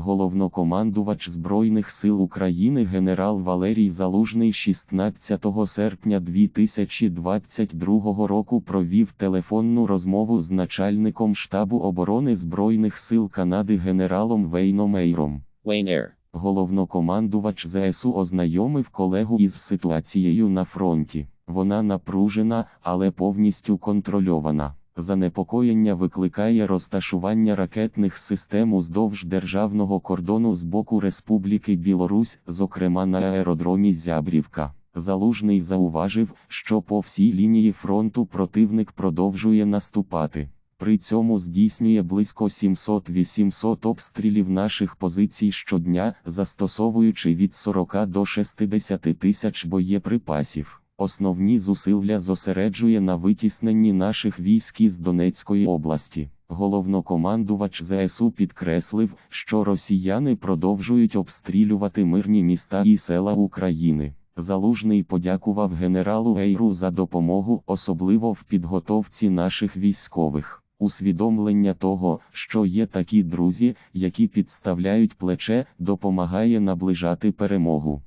Головнокомандувач Збройних сил України генерал Валерій Залужний 16 серпня 2022 року провів телефонну розмову з начальником штабу оборони Збройних сил Канади генералом Вейном Ейром. Головнокомандувач ЗСУ ознайомив колегу із ситуацією на фронті. Вона напружена, але повністю контрольована. Занепокоєння викликає розташування ракетних систем уздовж державного кордону з боку Республіки Білорусь, зокрема на аеродромі Зябрівка. Залужний зауважив, що по всій лінії фронту противник продовжує наступати. При цьому здійснює близько 700-800 обстрілів наших позицій щодня, застосовуючи від 40 до 60 тисяч боєприпасів. Основні зусилля зосереджує на витісненні наших військ із Донецької області. Головнокомандувач ЗСУ підкреслив, що росіяни продовжують обстрілювати мирні міста і села України. Залужний подякував генералу Ейру за допомогу, особливо в підготовці наших військових. Усвідомлення того, що є такі друзі, які підставляють плече, допомагає наближати перемогу.